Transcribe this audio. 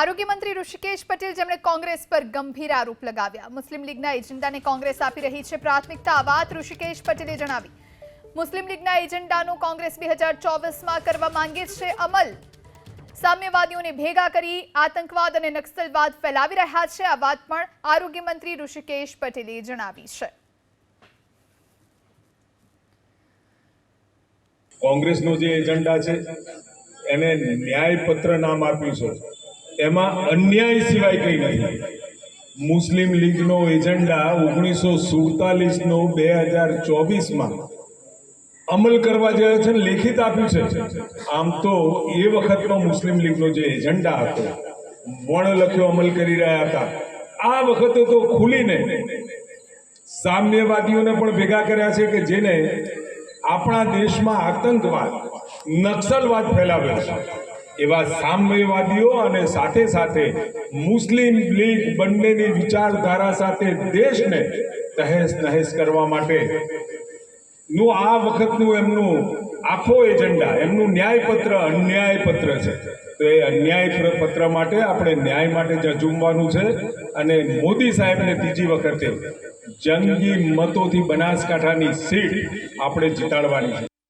આરોગ્ય મંત્રી ઋષિકેશ પટેલ જેમણે કોંગ્રેસ પર ગંભીર આરોપ લગાવ્યા. મુસ્લિમ લીગના એજન્ડાને કોંગ્રેસ આપી રહી છે પ્રાથમિકતા. આ વાત ઋષિકેશ પટેલે જણાવી. મુસ્લિમ લીગના એજન્ડાનો કોંગ્રેસ બે હજાર કરવા માંગે છે અમલ. સામ્યવાદીઓને ભેગા કરી આતંકવાદ અને નક્સલવાદ ફેલાવી રહ્યા છે. આ વાત પણ આરોગ્ય મંત્રી ઋષિકેશ પટેલે જણાવી છે. કોંગ્રેસનો જે એજન્ડા છે, એને ન્યાયપત્ર નામ આપ્યું છે. એમાં અન્યાય સિવાય કંઈ નથી. મુસ્લિમ લીગનો એજન્ડા ઓગણીસો સુડતાલીસનો બે હજાર ચોવીસમાં અમલ કરવા જે છે લેખિત આપ્યું છે. આમ તો એ વખતનો મુસ્લિમ લીગનો જે એજન્ડા હતો, વણ લખ્યો અમલ કરી રહ્યા હતા. આ વખતે તો ખુલીને સામ્યવાદીઓને પણ ભેગા કર્યા છે કે જેને આપણા દેશમાં આતંકવાદ, નક્સલવાદ ફેલાવ્યો છે. એવા સામ્યવાદીઓ અને સાથે સાથે મુસ્લિમ લીગ બંનેની વિચારધારા સાથે દેશને તહેસ નહેસ કરવા માટે. નું આ વખતનું એમનું આખો એજન્ડા, એમનું ન્યાયપત્ર અન્યાય પત્ર છે. તો એ અન્યાય પત્ર માટે આપણે ન્યાય માટે ઝઝૂમવાનું છે અને મોદી સાહેબને ત્રીજી વખતે જંગી મતોથી બનાસકાંઠાની સીટ આપણે જીતાડવાની છે.